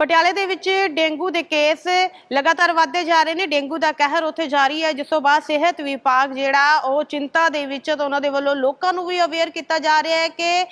ਪਟਿਆਲੇ ਦੇ ਵਿੱਚ ਡੇਂਗੂ ਦੇ ਕੇਸ ਲਗਾਤਾਰ ਵਧਦੇ ਜਾ ਰਹੇ ਨੇ। ਡੇਂਗੂ ਦਾ ਕਹਿਰ ਉੱਥੇ ਜਾਰੀ ਹੈ। ਜਿਸ ਤੋਂ ਬਾਅਦ ਸਿਹਤ ਵਿਭਾਗ ਜਿਹੜਾ, ਉਹ ਚਿੰਤਾ ਦੇ ਵਿੱਚ ਹੈ ਉਹਨਾਂ ਦੇ ਵੱਲੋਂ ਲੋਕਾਂ ਨੂੰ ਵੀ ਅਵੇਅਰ ਕੀਤਾ ਜਾ ਰਿਹਾ ਹੈ ਕਿ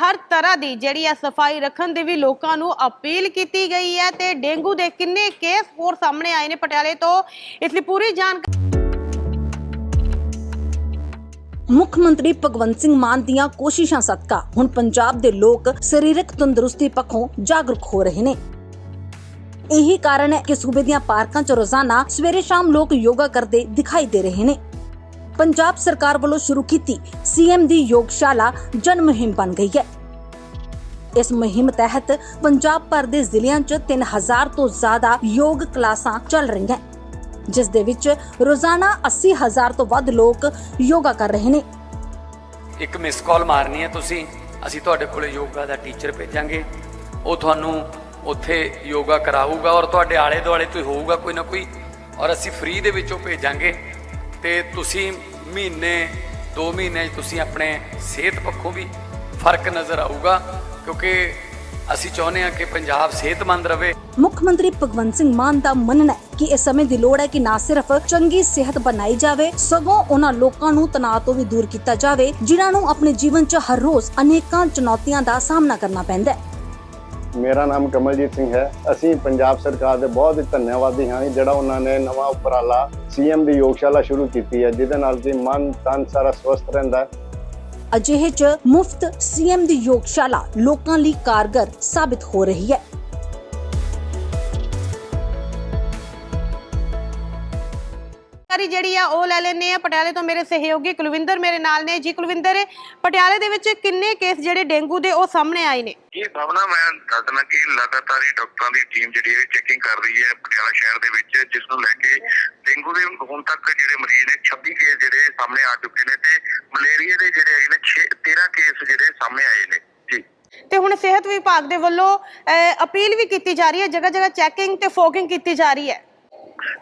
ਹਰ ਤਰ੍ਹਾਂ ਦੀ ਜਿਹੜੀ ਹੈ ਸਫ਼ਾਈ ਰੱਖਣ ਦੀ ਵੀ ਲੋਕਾਂ ਨੂੰ ਅਪੀਲ ਕੀਤੀ ਗਈ ਹੈ ਤੇ ਡੇਂਗੂ ਦੇ ਕਿੰਨੇ ਕੇਸ ਹੋਰ ਸਾਹਮਣੇ ਆਏ ਨੇ ਪਟਿਆਲੇ ਤੋਂ। ਇਸ ਲਈ ਪੂਰੀ ਜਾਣਕਾਰੀ ਮੁੱਖ ਮੰਤਰੀ ਭਗਵੰਤ ਸਿੰਘ ਮਾਨ ਦੀਆਂ ਕੋਸ਼ਿਸ਼ਾਂ ਸਦਕਾ ਹੁਣ ਪੰਜਾਬ ਦੇ ਲੋਕ ਸਰੀਰਕ ਤੰਦਰੁਸਤੀ ਪੱਖੋਂ ਜਾਗਰੂਕ ਹੋ ਰਹੇ ਨੇ। ਇਹੀ ਕਾਰਨ ਹੈ ਕਿ ਸੂਬੇ ਦੀਆਂ ਪਾਰਕਾਂ 'ਚ ਰੋਜ਼ਾਨਾ ਸਵੇਰੇ ਸ਼ਾਮ ਲੋਕ ਯੋਗਾ ਕਰਦੇ ਦਿਖਾਈ ਦੇ ਰਹੇ ਨੇ। ਪੰਜਾਬ ਸਰਕਾਰ ਵੱਲੋਂ ਸ਼ੁਰੂ ਕੀਤੀ ਸੀਐਮ ਦੀ ਯੋਗਸ਼ਾਲਾ ਜਨ ਮੁਹਿੰਮ ਬਣ ਗਈ ਹੈ। ਇਸ ਮੁਹਿੰਮ ਤਹਿਤ ਪੰਜਾਬ ਭਰ ਦੇ ਜ਼ਿਲ੍ਹਿਆਂ 'ਚ 3000 ਤੋਂ ਜ਼ਿਆਦਾ ਯੋਗ ਕਲਾਸਾਂ ਚੱਲ ਰਹੀਆਂ ਜਿਸ ਦੇ ਵਿੱਚ ਰੋਜ਼ਾਨਾ 80000 ਤੋਂ ਵੱਧ ਲੋਕ ਯੋਗਾ ਕਰ ਰਹੇ ਨੇ। ਇੱਕ ਮਿਸ ਕਾਲ ਮਾਰਨੀ ਹੈ ਤੁਸੀਂ, ਅਸੀਂ ਤੁਹਾਡੇ ਕੋਲੇ ਯੋਗਾ ਦਾ ਟੀਚਰ ਭੇਜਾਂਗੇ। ਉਹ ਤੁਹਾਨੂੰ ਉੱਥੇ ਯੋਗਾ ਕਰਾਊਗਾ ਔਰ ਤੁਹਾਡੇ ਆਲੇ ਦੁਆਲੇ ਤੋਂ ਹੋਊਗਾ ਕੋਈ ਨਾ ਕੋਈ, ਔਰ ਅਸੀਂ ਫ੍ਰੀ ਦੇ ਵਿੱਚੋਂ ਭੇਜਾਂਗੇ। ਤੇ ਤੁਸੀਂ ਮਹੀਨੇ 2 ਮਹੀਨੇ ਤੁਸੀਂ ਆਪਣੇ ਸਿਹਤ ਪੱਖੋਂ ਵੀ ਫ਼ਰਕ ਨਜ਼ਰ ਆਊਗਾ, ਕਿਉਂਕਿ ਅਸੀਂ ਚਾਹੁੰਦੇ ਹਾਂ ਕਿ ਪੰਜਾਬ ਸਿਹਤਮੰਦ ਰਵੇ। ਮੁੱਖ ਮੰਤਰੀ ਭਗਵੰਤ ਸਿੰਘ ਮਾਨ ਦਾ ਮੰਨਣਾ ਹੈ ਕਿ ਇਸ ਸਮੇਂ ਦੀ ਲੋੜ ਹੈ ਕਿ ਨਾ ਸਿਰਫ ਚੰਗੀ ਸਿਹਤ ਬਣਾਈ ਜਾਵੇ, ਸਗੋਂ ਉਹਨਾਂ ਲੋਕਾਂ ਨੂੰ ਤਣਾਅ ਤੋਂ ਵੀ ਦੂਰ ਕੀਤਾ ਜਾਵੇ, ਜਿਨ੍ਹਾਂ ਨੂੰ ਆਪਣੇ ਜੀਵਨ 'ਚ ਹਰ ਰੋਜ਼ ਅਨੇਕਾਂ ਚੁਣੌਤੀਆਂ ਦਾ ਸਾਹਮਣਾ ਕਰਨਾ ਪੈਂਦਾ ਹੈ। ਮੇਰਾ ਨਾਮ ਕਮਲਜੀਤ ਸਿੰਘ ਹੈ। ਅਸੀਂ ਪੰਜਾਬ ਸਰਕਾਰ ਦੇ ਬਹੁਤ ਹੀ ਧੰਨਵਾਦੀ ਹਾਂ ਜਿਹੜਾ ਉਹਨਾਂ ਨੇ ਨਵਾਂ ਉਪਰਾਲਾ ਸੀਐਮ ਦੀ ਯੋਗਸ਼ਾਲਾ ਸ਼ੁਰੂ ਕੀਤੀ ਹੈ, ਜਿਹਦੇ ਨਾਲ ਕਿ ਮਨ ਤਨ ਸਾਰਾ ਸਵਸਥ ਰਹਿੰਦਾ ਹੈ। ਅਜਿਹੇ 'ਚ ਮੁਫਤ ਸੀਐਮ ਦੀ ਯੋਗਸ਼ਾਲਾ ਲੋਕਾਂ ਲਈ ਕਾਰਗਰ ਸਾਬਿਤ ਹੋ ਰਹੀ ਹੈ। ਜਾਣਕਾਰੀ ਜਿਹੜੀ ਆ ਉਹ ਲੈ ਲੈਣੇ ਆ। ਪਟਿਆਲੇ ਤੋਂ ਮੇਰੇ ਸਹਿਯੋਗੀ ਕੁਲਵਿੰਦਰ ਮੇਰੇ ਨਾਲ ਨੇ। ਜੀ ਕੁਲਵਿੰਦਰ ਪਟਿਆਲੇ ਦੇ ਵਿੱਚ ਕਿੰਨੇ ਕੇਸ ਜਿਹੜੇ ਡੇਂਗੂ ਦੇ ਉਹ ਸਾਹਮਣੇ ਆਏ ਨੇ? ਇਹ ਭਾਵਨਾ ਮੈਂ ਦੱਸ ਦਿੰਦਾ ਕਿ ਲਗਾਤਾਰ ਹੀ ਡਾਕਟਰਾਂ ਦੀ ਟੀਮ ਜਿਹੜੀ ਹੈ ਚੈਕਿੰਗ ਕਰ ਰਹੀ ਹੈ ਪਟਿਆਲਾ ਸ਼ਹਿਰ ਦੇ ਵਿੱਚ ਜਿਸ ਨੂੰ ਲੈ ਕੇ ਡੇਂਗੂ ਦੇ ਹੁਣ ਤੱਕ ਜਿਹੜੇ ਮਰੀਜ਼ ਨੇ 26 ਕੇਸ ਜਿਹੜੇ ਸਾਹਮਣੇ ਆ ਚੁੱਕੇ ਨੇ ਤੇ ਮਲੇਰੀਆ ਦੇ ਜਿਹੜੇ ਹੈਗੇ ਨੇ 6 13 ਕੇਸ ਜਿਹੜੇ ਸਾਹਮਣੇ ਆਏ ਨੇ। ਜੀ। ਤੇ ਹੁਣ ਸਿਹਤ ਵਿਭਾਗ ਦੇ ਵੱਲੋਂ ਅਪੀਲ ਵੀ ਕੀਤੀ ਜਾ ਰਹੀ ਹੈ। ਜਗ੍ਹਾ ਜਗ੍ਹਾ ਚੈਕਿੰਗ ਤੇ ਫੋਕਿੰਗ ਕੀਤੀ ਜਾ ਰਹੀ ਹੈ।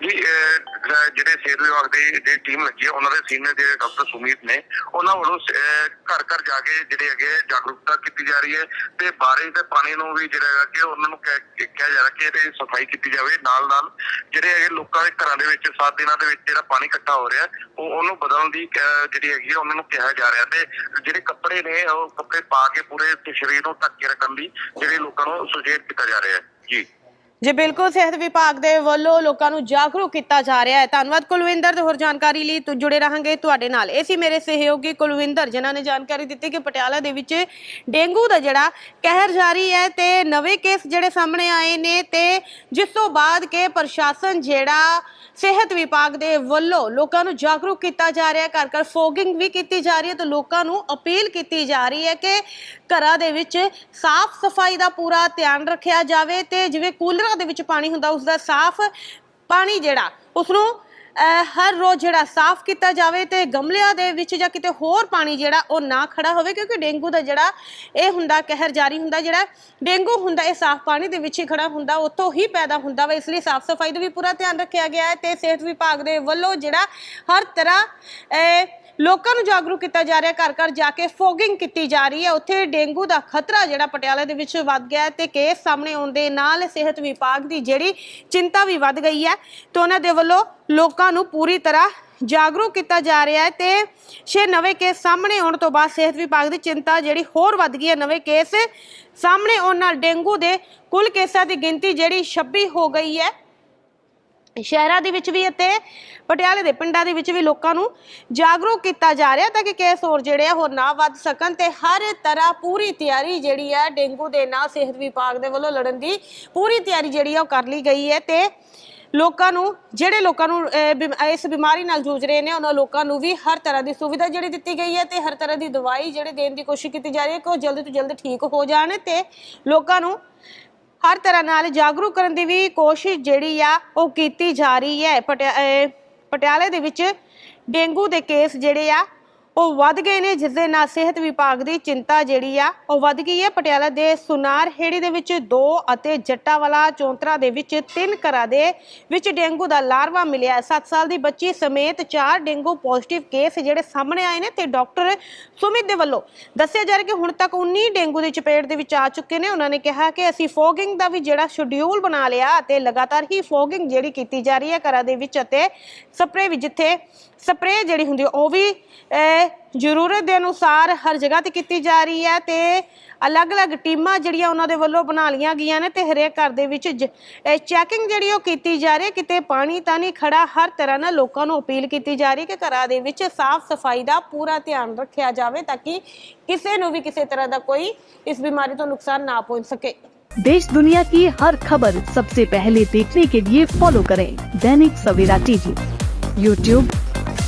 ਜੀ ਜਿਹੜੇ ਸਿਹਤ ਵਿਭਾਗ ਦੀ ਜਿਹੜੀ ਟੀਮ ਲੱਗੀ ਹੈ ਉਹਨਾਂ ਦੇ ਸੀਨੀਅਰ ਜਿਹੜੇ ਡਾਕਟਰ ਸੁਮੀਤ ਨੇ ਉਹਨਾਂ ਵੱਲੋਂ ਘਰ ਘਰ ਜਾ ਕੇ ਜਿਹੜੇ ਹੈਗੇ ਜਾਗਰੂਕਤਾ ਕੀਤੀ ਜਾ ਰਹੀ ਹੈ ਤੇ ਬਾਰਿਸ਼ ਦੇ ਪਾਣੀ ਨੂੰ ਵੀ ਜਿਹੜਾ ਹੈਗਾ ਕਿ ਉਹਨਾਂ ਨੂੰ ਕਿਹਾ ਜਾ ਰਿਹਾ ਕਿ ਇਹਦੀ ਸਫ਼ਾਈ ਕੀਤੀ ਜਾਵੇ ਨਾਲ ਨਾਲ ਜਿਹੜੇ ਹੈਗੇ ਲੋਕਾਂ ਦੇ ਘਰਾਂ ਦੇ ਵਿੱਚ 7 ਦਿਨਾਂ ਦੇ ਵਿੱਚ ਜਿਹੜਾ ਪਾਣੀ ਇਕੱਠਾ ਹੋ ਰਿਹਾ ਉਹ ਉਹਨੂੰ ਬਦਲਣ ਦੀ ਅਹ, ਜਿਹੜੀ ਹੈਗੀ ਹੈ ਉਹਨਾਂ ਨੂੰ ਕਿਹਾ ਜਾ ਰਿਹਾ ਤੇ ਜਿਹੜੇ ਕੱਪੜੇ ਨੇ ਉਹ ਕੱਪੜੇ ਪਾ ਕੇ ਪੂਰੇ ਸਰੀਰ ਨੂੰ ਢੱਕ ਕੇ ਰੱਖਣ ਦੀ ਜਿਹੜੇ ਲੋਕਾਂ ਨੂੰ ਸੁਚੇਤ ਕੀਤਾ ਜਾ ਰਿਹਾ ਹੈ। ਜੀ। ਜੀ ਬਿਲਕੁਲ ਸਿਹਤ ਵਿਭਾਗ ਦੇ ਵੱਲੋਂ ਲੋਕਾਂ ਨੂੰ ਜਾਗਰੂਕ ਕੀਤਾ ਜਾ ਰਿਹਾ ਹੈ, ਧੰਨਵਾਦ ਕੁਲਵਿੰਦਰ ਤੇ ਹੋਰ ਜਾਣਕਾਰੀ ਲਈ। ਤੁ ਜੁੜੇ ਰਹਾਂਗੇ ਤੁਹਾਡੇ ਨਾਲ। ਇਹ ਸੀ ਮੇਰੇ ਸਹਿਯੋਗੀ ਕੁਲਵਿੰਦਰ, ਜਿਨ੍ਹਾਂ ਨੇ ਜਾਣਕਾਰੀ ਦਿੱਤੀ ਕਿ ਪਟਿਆਲਾ ਦੇ ਵਿੱਚ ਡੇਂਗੂ ਦਾ ਜਿਹੜਾ ਕਹਿਰ ਜਾਰੀ ਹੈ ਤੇ ਨਵੇਂ ਕੇਸ ਜਿਹੜੇ ਸਾਹਮਣੇ ਆਏ ਨੇ ਤੇ ਜਿਸ ਤੋਂ ਬਾਅਦ ਕਿ ਪ੍ਰਸ਼ਾਸਨ ਜਿਹੜਾ ਸਿਹਤ ਵਿਭਾਗ ਦੇ ਵੱਲੋਂ ਲੋਕਾਂ ਨੂੰ ਜਾਗਰੂਕ ਕੀਤਾ ਜਾ ਰਿਹਾ ਘਰ ਘਰ ਫੋਗਿੰਗ ਵੀ ਕੀਤੀ ਜਾ ਰਹੀ ਹੈ ਤੇ ਲੋਕਾਂ ਨੂੰ ਅਪੀਲ ਕੀਤੀ ਜਾ ਰਹੀ ਹੈ ਕਿ ਘਰਾਂ ਦੇ ਵਿੱਚ ਸਾਫ਼ ਸਫ਼ਾਈ ਦਾ ਪੂਰਾ ਧਿਆਨ ਰੱਖਿਆ ਜਾਵੇ ਤੇ ਜਿਵੇਂ ਕੂਲਰਾਂ ਦੇ ਵਿੱਚ ਪਾਣੀ ਹੁੰਦਾ ਉਸ ਦਾ ਸਾਫ਼ ਪਾਣੀ ਜਿਹੜਾ ਉਸ ਨੂੰ ਹਰ ਰੋਜ਼ ਜਿਹੜਾ ਸਾਫ਼ ਕੀਤਾ ਜਾਵੇ ਤੇ ਗਮਲਿਆਂ ਦੇ ਵਿੱਚ ਜਾਂ ਕਿਤੇ ਹੋਰ ਪਾਣੀ ਜਿਹੜਾ ਉਹ ਨਾ ਖੜਾ ਹੋਵੇ, ਕਿਉਂਕਿ ਡੇਂਗੂ ਦਾ ਜਿਹੜਾ ਇਹ ਹੁੰਦਾ, ਕਹਿਰ ਜਾਰੀ ਹੁੰਦਾ ਜਿਹੜਾ, ਡੇਂਗੂ ਹੁੰਦਾ, ਇਹ ਸਾਫ਼ ਪਾਣੀ ਦੇ ਵਿੱਚ ਹੀ ਖੜਾ ਹੁੰਦਾ, ਉੱਥੋਂ ਹੀ ਪੈਦਾ ਹੁੰਦਾ ਵਾ, ਇਸ ਲਈ ਸਾਫ਼ ਸਫ਼ਾਈ ਦਾ ਵੀ ਪੂਰਾ ਧਿਆਨ ਰੱਖਿਆ ਗਿਆ ਹੈ ਤੇ ਸਿਹਤ ਵਿਭਾਗ ਦੇ ਵੱਲੋਂ ਜਿਹੜਾ ਹਰ ਤਰ੍ਹਾਂ ਲੋਕਾਂ ਨੂੰ ਜਾਗਰੂਕ ਕੀਤਾ ਜਾ ਰਿਹਾ, ਘਰ ਘਰ ਜਾ ਕੇ ਫੋਗਿੰਗ ਕੀਤੀ ਜਾ ਰਹੀ ਹੈ। ਉੱਥੇ ਡੇਂਗੂ ਦਾ ਖਤਰਾ ਜਿਹੜਾ ਪਟਿਆਲਾ ਦੇ ਵਿੱਚ ਵੱਧ ਗਿਆ ਹੈ ਤੇ ਕੇਸ ਸਾਹਮਣੇ ਆਉਣ ਦੇ ਨਾਲ ਸਿਹਤ ਵਿਭਾਗ ਦੀ ਜਿਹੜੀ ਚਿੰਤਾ ਵੀ ਵੱਧ ਗਈ ਹੈ ਤੇ ਉਹਨਾਂ ਦੇ ਵੱਲੋਂ ਲੋਕਾਂ ਨੂੰ ਪੂਰੀ ਤਰ੍ਹਾਂ ਜਾਗਰੂਕ ਕੀਤਾ ਜਾ ਰਿਹਾ ਹੈ ਤੇ ਛੇ ਨਵੇਂ ਕੇਸ ਸਾਹਮਣੇ ਆਉਣ ਤੋਂ ਬਾਅਦ ਸਿਹਤ ਵਿਭਾਗ ਦੀ ਚਿੰਤਾ ਜਿਹੜੀ ਹੋਰ ਵੱਧ ਗਈ ਹੈ। ਨਵੇਂ ਕੇਸ ਸਾਹਮਣੇ ਆਉਣ ਨਾਲ ਡੇਂਗੂ ਦੇ ਕੁੱਲ ਕੇਸਾਂ ਦੀ ਗਿਣਤੀ ਜਿਹੜੀ 26 ਹੋ ਗਈ ਹੈ। ਸ਼ਹਿਰਾਂ ਦੇ ਵਿੱਚ ਵੀ ਅਤੇ ਪਟਿਆਲੇ ਦੇ ਪਿੰਡਾਂ ਦੇ ਵਿੱਚ ਵੀ ਲੋਕਾਂ ਨੂੰ ਜਾਗਰੂਕ ਕੀਤਾ ਜਾ ਰਿਹਾ ਤਾਂ ਕਿ ਕੇਸ ਹੋਰ ਜਿਹੜੇ ਆ ਹੋਰ ਨਾ ਵੱਧ ਸਕਣ ਤੇ ਹਰ ਤਰ੍ਹਾਂ ਪੂਰੀ ਤਿਆਰੀ ਜਿਹੜੀ ਹੈ ਡੇਂਗੂ ਦੇ ਨਾਲ ਸਿਹਤ ਵਿਭਾਗ ਦੇ ਵੱਲੋਂ ਲੜਨ ਦੀ ਪੂਰੀ ਤਿਆਰੀ ਜਿਹੜੀ ਆ ਉਹ ਕਰ ਲਈ ਗਈ ਹੈ ਤੇ ਲੋਕਾਂ ਨੂੰ, ਜਿਹੜੇ ਲੋਕਾਂ ਨੂੰ ਬਿਮ- ਇਸ ਬਿਮਾਰੀ ਨਾਲ ਜੂਝ ਰਹੇ ਨੇ, ਉਹਨਾਂ ਲੋਕਾਂ ਨੂੰ ਵੀ ਹਰ ਤਰ੍ਹਾਂ ਦੀ ਸੁਵਿਧਾ ਜਿਹੜੀ ਦਿੱਤੀ ਗਈ ਹੈ ਤੇ ਹਰ ਤਰ੍ਹਾਂ ਦੀ ਦਵਾਈ ਜਿਹੜੇ ਦੇਣ ਦੀ ਕੋਸ਼ਿਸ਼ ਕੀਤੀ ਜਾ ਰਹੀ ਹੈ ਕਿ ਉਹ ਜਲਦੀ ਤੋਂ ਜਲਦ ਠੀਕ ਹੋ ਜਾਣ ਤੇ ਲੋਕਾਂ ਨੂੰ ਹਰ ਤਰ੍ਹਾਂ ਨਾਲ ਜਾਗਰੂਕ ਕਰਨ ਦੀ ਵੀ ਕੋਸ਼ਿਸ਼ ਜਿਹੜੀ ਆ ਉਹ ਕੀਤੀ ਜਾ ਰਹੀ ਹੈ। ਪਟਿਆ- ਪਟਿਆਲੇ ਦੇ ਵਿੱਚ ਡੇਂਗੂ ਦੇ ਕੇਸ ਜਿਹੜੇ ਆ ਉਹ ਵੱਧ ਗਏ ਨੇ, ਜਿਸ ਦੇ ਨਾਲ ਸਿਹਤ ਵਿਭਾਗ ਦੀ ਚਿੰਤਾ ਜਿਹੜੀ ਆ, ਉਹ ਵੱਧ ਗਈ ਹੈ। ਪਟਿਆਲਾ ਦੇ ਸੁਨਾਰ ਹੇੜੀ ਦੇ ਵਿੱਚ ਦੋ ਅਤੇ ਜੱਟਾਵਾਲਾ ਚੌਂਤਰਾ ਦੇ ਵਿੱਚ ਤਿੰਨ ਘਰਾਂ ਦੇ ਵਿੱਚ ਡੇਂਗੂ ਦਾ ਲਾਰਵਾ ਮਿਲਿਆ। 7 ਸਾਲ ਦੀ ਬੱਚੀ ਸਮੇਤ ਚਾਰ ਡੇਂਗੂ ਪੋਜ਼ਿਟਿਵ ਕੇਸ ਜਿਹੜੇ ਸਾਹਮਣੇ ਆਏ ਨੇ ਤੇ ਡਾਕਟਰ ਸੁਮਿਤ ਦੇ ਵੱਲੋਂ ਦੱਸਿਆ ਜਾ ਰਿਹਾ ਕਿ ਹੁਣ ਤੱਕ 19 ਡੇਂਗੂ ਦੀ ਚਪੇਟ ਦੇ ਵਿੱਚ ਆ ਚੁੱਕੇ ਨੇ। ਉਹਨਾਂ ਨੇ ਕਿਹਾ ਕਿ ਅਸੀਂ ਫੋਗਿੰਗ ਦਾ ਵੀ ਜਿਹੜਾ ਸ਼ਡਿਊਲ ਬਣਾ ਲਿਆ ਅਤੇ ਲਗਾਤਾਰ ਹੀ ਫੋਗਿੰਗ ਜਿਹੜੀ ਕੀਤੀ ਜਾ ਰਹੀ ਹੈ ਘਰਾਂ ਦੇ ਵਿੱਚ ਅਤੇ ਸਪਰੇ ਵੀ ਜਿੱਥੇ ਸਪਰੇ ਜਿਹੜੀ ਹੁੰਦੀ ਹੈ ਉਹ ਵੀ ਅਹ, ਜ਼ਰੂਰਤ ਦੇ ਅਨੁਸਾਰ ਹਰ ਜਗ੍ਹਾ ਤੇ ਕੀਤੀ ਜਾ ਰਹੀ ਹੈ ਤੇ ਅਲੱਗ-ਅਲੱਗ ਟੀਮਾਂ ਜਿਹੜੀਆਂ ਉਹਨਾਂ ਦੇ ਵੱਲੋਂ ਬਣਾ ਲਈਆਂ ਗਈਆਂ ਨੇ ਤੇ ਹਰੇਕ ਘਰ ਦੇ ਵਿੱਚ ਚੈਕਿੰਗ ਜਿਹੜੀ ਉਹ ਕੀਤੀ ਜਾ ਰਹੀ ਹੈ ਕਿਤੇ ਪਾਣੀ ਤਾਂ ਨਹੀਂ ਖੜਾ ਹਰ ਤਰ੍ਹਾਂ ਨਾਲ ਲੋਕਾਂ ਨੂੰ ਅਪੀਲ ਕੀਤੀ ਜਾ ਰਹੀ ਹੈ ਕਿ ਘਰਾਂ ਦੇ ਵਿੱਚ ਸਾਫ਼ ਸਫਾਈ ਦਾ ਪੂਰਾ ਧਿਆਨ ਰੱਖਿਆ ਜਾਵੇ ਤਾਂ ਕਿ ਕਿਸੇ ਨੂੰ ਵੀ ਕਿਸੇ ਤਰ੍ਹਾਂ ਦਾ ਕੋਈ ਇਸ ਬਿਮਾਰੀ ਤੋਂ ਨੁਕਸਾਨ ਨਾ ਪਹੁੰਚ ਸਕੇ देश दुनिया की हर खबर सबसे पहले देखने के लिए फॉलो करें दैनिक सवेरा टीवी यूट्यूब